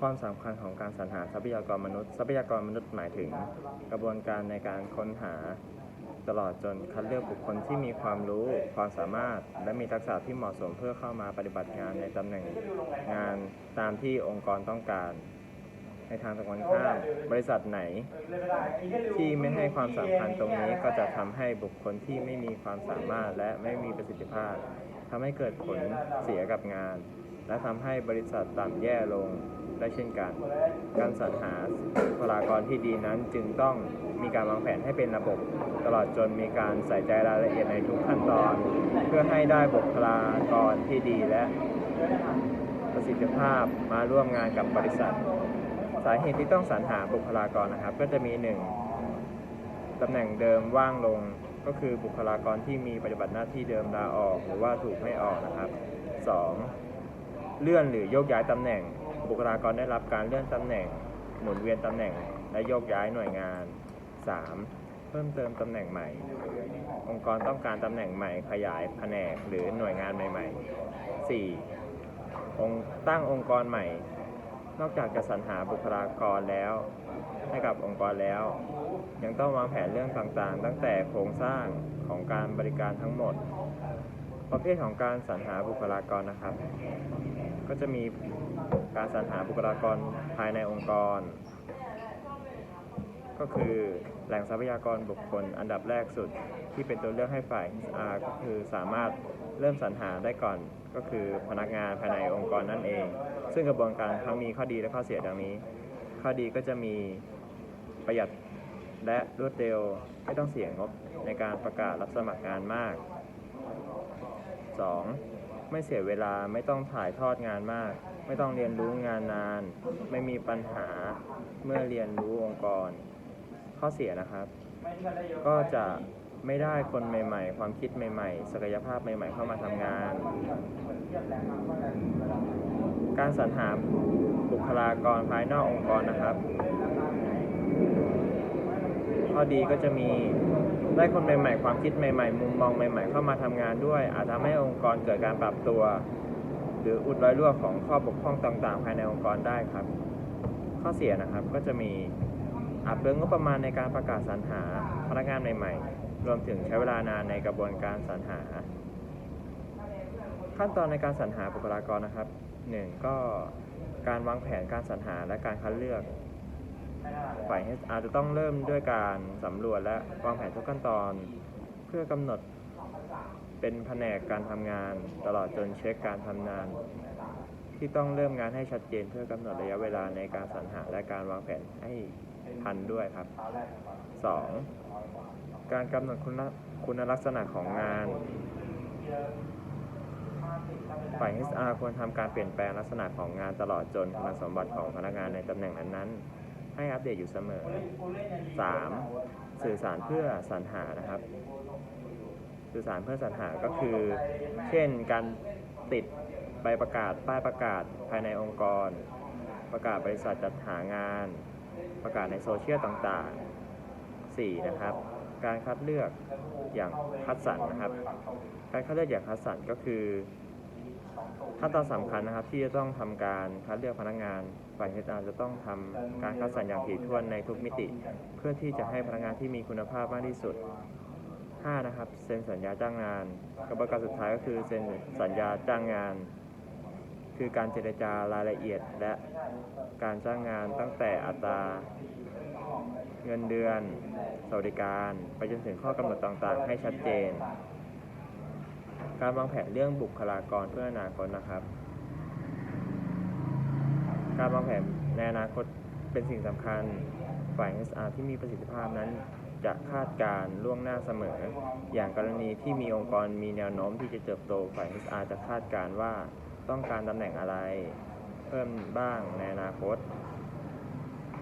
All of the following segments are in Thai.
ความสำคัญของการสรรหาทรัพยากรมนุษย์ ทรัพยากรมนุษย์หมายถึง กระบวนการในการค้นหา ตลอดจนคัดเลือกบุคคลที่มีความรู้ ความสามารถ และมีทักษะที่เหมาะสมเพื่อเข้ามาปฏิบัติงานในตำแหน่งงานตามที่องค์กรต้องการ ในทางตรงกันข้ามบริษัทไหน ที่ไม่ให้ความสำคัญตรงนี้ก็จะทำให้บุคคลที่ไม่มีความสามารถและไม่มีประสิทธิภาพทำให้เกิดผลเสียกับงาน และทำให้บริษัทต่ำแย่ลง ได้เช่นกัน การสรรหาบุคลากรที่ดีนั้นจึงต้องมีการวางแผนให้เป็นระบบ ตลอดจนมีการใส่ใจรายละเอียดในทุกขั้นตอน เพื่อให้ได้บุคลากรที่ดีและประสิทธิภาพมาร่วมงานกับบริษัท สาเหตุที่ต้องสรรหาบุคลากรนะครับ ก็จะมีหนึ่งตำแหน่งเดิมว่างลงก็คือบุคลากรที่มีปฏิบัติหน้าที่เดิมลาออก หรือว่าถูกไม่ออกนะครับสองเลื่อนหรือโยกย้ายตำแหน่ง บุคลากรได้รับการเลื่อนตำแหน่ง หมุนเวียนตำแหน่ง และโยกย้ายหน่วยงาน 3. เพิ่มเติมตำแหน่งใหม่ องค์กรต้องการตำแหน่งใหม่ขยายแผนกหรือหน่วยงานใหม่ ๆ 4. องตั้งองค์กรใหม่ นอกจากจะสรรหาบุคลากรแล้ว ให้กับองค์กรแล้ว ยังต้องวางแผนเรื่องต่างๆ ตั้งแต่โครงสร้างของการบริการทั้งหมด ประเภทของการสรรหาบุคลากรนะครับ ก็จะมีการสรรหาบุคลากรภายในองค์กร ก็คือแหล่งทรัพยากรบุคคลอันดับแรกสุดที่เป็นตัวเลือกให้ฝ่าย HR ก็คือสามารถเริ่มสรรหาได้ก่อนก็คือพนักงานภายในองค์กรนั่นเอง ซึ่งกระบวนการทั้งมีข้อดีและข้อเสียดังนี้ ข้อดีก็จะมีประหยัดและรวดเร็วไม่ต้องเสียงบในการประกาศรับสมัครงานมาก 2. ไม่เสียเวลาไม่ต้องถ่ายทอดงานมาก ไม่ต้องเรียนรู้งานนาน ไม่มีปัญหาเมื่อเรียนรู้องค์กร ข้อเสียนะครับ ก็จะไม่ได้คนใหม่ ๆ ความคิดใหม่ ๆ ศักยภาพใหม่ ๆ เข้ามาทำงาน การสรรหาบุคลากรภายนอกองค์กรนะครับ ข้อดีก็จะมี ได้คนใหม่ๆ ความคิดใหม่ๆ มุมมองใหม่ ๆ เข้ามาทำงานด้วย อาจทำให้องค์กรเกิดการปรับตัว หรืออุดรอยรั่วของข้อบกพร่องต่างๆ ภายในองค์กรได้ครับ ข้อเสียนะครับก็จะมีอาจเปลืองงบประมาณในการประกาศสรรหาพนักงานใหม่ ๆ รวมถึงใช้เวลานานในกระบวนการสรรหา ขั้นตอนในการสรรหาบุคลากรนะครับหนึ่งก็การวางแผนการสรรหาและการคัดเลือก ฝ่าย HR จะต้องเริ่มด้วยการสำรวจและวางแผนทุกขั้นตอน เพื่อกำหนดเป็นแผนกการทำงาน ตลอดจนเช็คการทำงาน ที่ต้องเริ่มงานให้ชัดเจนเพื่อกำหนดระยะเวลาในการสรรหาและการวางแผนให้ทันด้วยครับ 2. การกำหนดคุณคุณลักษณะของงาน ฝ่าย HR ควรทำการเปลี่ยนแปลงลักษณะของงานตลอดจนคุณสมบัติของพนักงานในตำแหน่งนั้นๆ ให้อัปเดตอยู่เสมอ 3. สื่อสารเพื่อสรรหานะครับ สื่อสารเพื่อสรรหาก็คือ เช่นการติดใบประกาศป้ายประกาศภายในองค์กร ประกาศบริษัทจัดหางาน ประกาศในโซเชียลต่างๆ 4. นะครับ การคัดเลือกอย่างคัดสรรนะครับ การคัดเลือกอย่างคัดสรรก็คือ ขั้นตอนสำคัญนะครับที่จะต้องทำการคัดเลือกพนักงานฝ่าย HR จะต้องทำการคัดสรรอย่างถี่ถ้วนในทุกมิติ เพื่อที่จะให้พนักงานที่มีคุณภาพมากที่สุด 5. นะครับ เซ็นสัญญาจ้างงานกระบวนการสุดท้ายก็คือเซ็นสัญญาจ้างงาน คือการเจรจารายละเอียดและการจ้างงานตั้งแต่อัตราเงินเดือน สวัสดิการ ไปจนถึงข้อกำหนดต่างๆ ให้ชัดเจน การวางแผนเรื่องบุคลากรเพื่ออนาคตนะครับ การวางแผนในอนาคตเป็นสิ่งสำคัญฝ่าย HR ที่มีประสิทธิภาพนั้นจะคาดการล่วงหน้าเสมอ อย่างกรณีที่มีองค์กรมีแนวโน้มที่จะเติบโตฝ่าย HR จะคาดการว่าต้องการตำแหน่งอะไร เพิ่มบ้างในอนาคต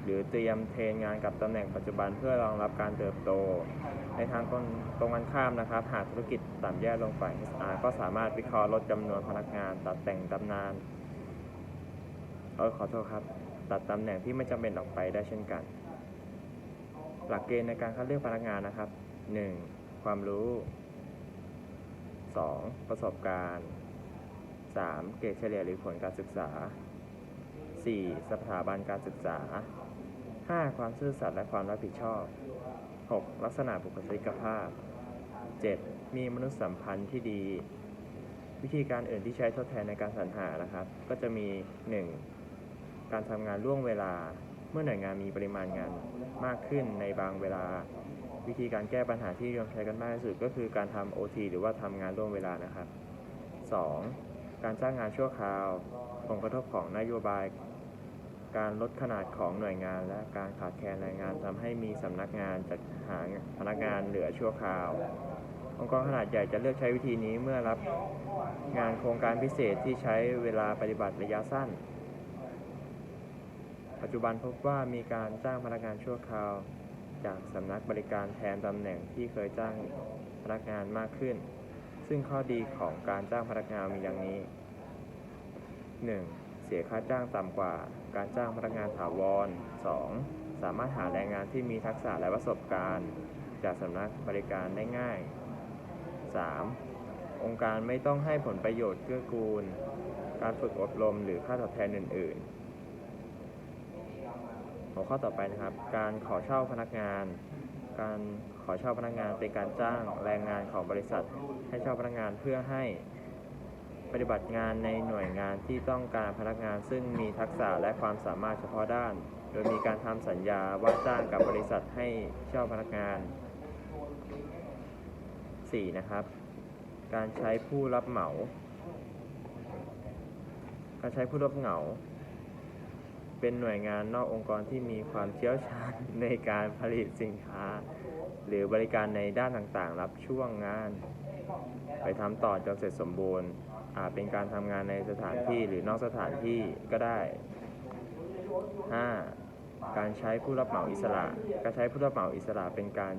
รือเตรียมเทรนงานกับตำแหน่งปัจจุบันเพื่อรองรับการเติบโต ในทางตรงกันข้ามนะครับ หากธุรกิจต่ำแย่ลงฝ่าย HR ก็สามารถวิเคราะห์ลดจำนวนพนักงาน ตัดแต่งตำนานเออขอโทษครับ ตัดตำแหน่งที่ไม่จำเป็นออกไปได้เช่นกัน หลักเกณฑ์ในการคัดเลือกพนักงานนะครับ 1. ความรู้ 2. ประสบการณ์ 3. เกรดเฉลี่ยหรือผลการศึกษา 4. สถาบันการศึกษา 5. ความซื่อสัตย์และความรับผิดชอบ 6. ลักษณะบุคลิกภาพ 7. มีมนุษยสัมพันธ์ที่ดี วิธีการอื่นที่ใช้ทดแทนในการสรรหานะครับ ก็จะมี 1. การทำงานล่วงเวลา เมื่อหน่วยงานมีปริมาณงานมากขึ้นในบางเวลา วิธีการแก้ปัญหาที่นิยมใช้กันมากที่สุดก็คือการทำ OT หรือว่าทำงานล่วงเวลานะครับ 2. การจ้างงานชั่วคราว ผลกระทบของนโยบาย การลดขนาดของหน่วยงาน และการขาดแคลนแรงงานทำให้มีสำนักงานจัดหาพนักงานเหลือชั่วคราว องค์กรขนาดใหญ่จะเลือกใช้วิธีนี้เมื่อรับงานโครงการพิเศษที่ใช้เวลาปฏิบัติระยะสั้น ปัจจุบันพบว่ามีการจ้างพนักงานชั่วคราว จากสำนักบริการแทนตำแหน่งที่เคยจ้างพนักงานมากขึ้น ซึ่งข้อดีของการจ้างพนักงานมีดังนี้ 1. เสียค่าจ้างต่ำกว่าการจ้างพนักงานถาวร 2. สามารถหาแรงงานที่มีทักษะและประสบการณ์ จากสำนักบริการได้ง่าย 3. องค์การไม่ต้องให้ผลประโยชน์เกื้อกูล การฝึกอบรมหรือค่าตอบแทนอื่น ๆ หัวข้อต่อไปนะครับ การขอเช่าพนักงาน การขอเช่าพนักงานเป็นการจ้างแรงงานของบริษัท ให้เช่าพนักงานเพื่อให้ ปฏิบัติงานในหน่วยงานที่ต้องการพนักงานซึ่งมีทักษะและความสามารถเฉพาะด้าน โดยมีการทำสัญญาว่าจ้างกับบริษัทให้เช่าพนักงาน 4. นะครับ การใช้ผู้รับเหมา การใช้ผู้รับเหมาเป็นหน่วยงานนอกองค์กรที่มีความเชี่ยวชาญในการผลิตสินค้า หรือบริการในด้านต่างๆ รับช่วงงาน ไปทำต่อจนเสร็จสมบูรณ์ เป็นการทำงานในสถานที่หรือนอกสถานที่ก็ได้ 5. การใช้ผู้รับเหมาอิสระ การใช้ผู้รับเหมาอิสระเป็นการ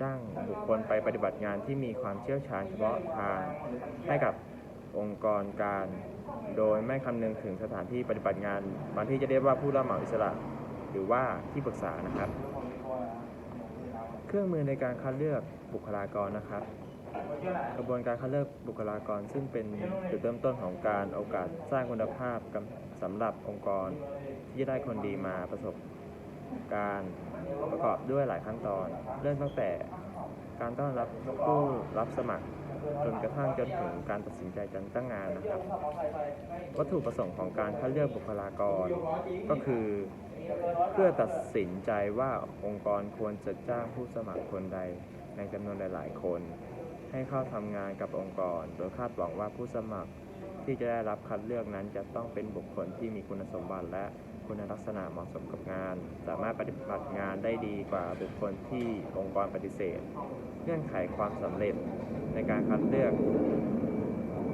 จ้างบุคคลไปปฏิบัติงานที่มีความเชี่ยวชาญเฉพาะทางให้กับองค์กรการ โดยไม่คำนึงถึงสถานที่ปฏิบัติงานบางที่จะเรียกว่าผู้รับเหมาอิสระ หรือว่าที่ปรึกษานะครับ เครื่องมือในการคัดเลือกบุคลากรนะครับ กระบวนการคัดเลือกบุคลากร ซึ่งเป็นจุดเริ่มต้นของการโอกาสสร้างคุณภาพสำหรับองค์กรที่ได้คนดีมาประสบการณ์ประกอบด้วยหลายขั้นตอน เริ่มตั้งแต่การต้อนรับผู้รับสมัครจนกระทั่งจนถึงการตัดสินใจจัดตั้งงานนะครับ วัตถุประสงค์ของการคัดเลือกบุคลากร ก็คือ เพื่อตัดสินใจว่าองค์กรควรจะจ้างผู้สมัครคนใดในจำนวนหลาย ๆ คน ให้เข้าทำงานกับองค์กร โดยคาดหวังว่าผู้สมัครที่จะได้รับคัดเลือกนั้น จะต้องเป็นบุคคลที่มีคุณสมบัติและคุณลักษณะเหมาะสมกับงาน สามารถปฏิบัติงานได้ดีกว่าบุคคลที่องค์กรปฏิเสธ เงื่อนไขความสำเร็จในการคัดเลือก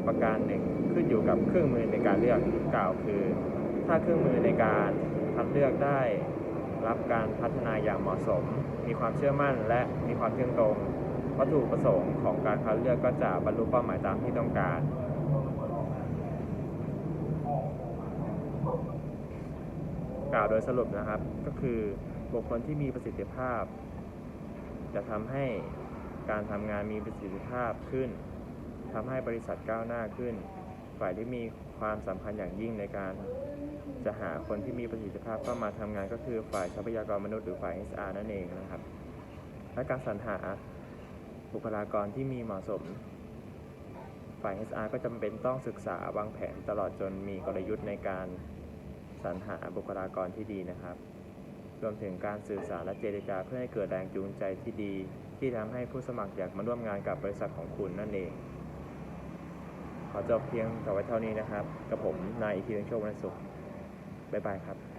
ประการหนึ่งขึ้นอยู่กับเครื่องมือในการเลือกกล่าวคือ ถ้าเครื่องมือในการคัดเลือกได้ รับการพัฒนาอย่างเหมาะสม มีความเชื่อมั่นและมีความเที่ยงตรง วัตถุประสงค์ของการคัดเลือกก็จะบรรลุเป้าหมายตามที่ต้องการ กล่าวโดยสรุปนะครับ ก็คือบุคคลที่มีประสิทธิภาพ จะทำให้การทำงานมีประสิทธิภาพขึ้นทำให้บริษัทก้าวหน้าขึ้น ฝ่ายที่มีความสำคัญอย่างยิ่งในการจะหาคนที่มีประสิทธิภาพเข้ามาทำงานก็คือฝ่ายทรัพยากรมนุษย์หรือฝ่าย HR นั่นเองนะครับ และการสรรหา บุคลากรที่มีเหมาะสม ฝ่าย HR ก็จำเป็นต้องศึกษาวางแผนตลอดจนมีกลยุทธ์ในการสรรหาบุคลากรที่ดีนะครับ รวมถึงการสื่อสารและเจรจาเพื่อให้เกิดแรงจูงใจที่ดี ที่ทำให้ผู้สมัครอยากมาร่วมงานกับบริษัทของคุณนั่นเอง ขอจบเพียงแต่ไว้เท่านี้นะครับ กับผมนายอิทธิเวงโชควรรณสุขบ๊ายบายครับ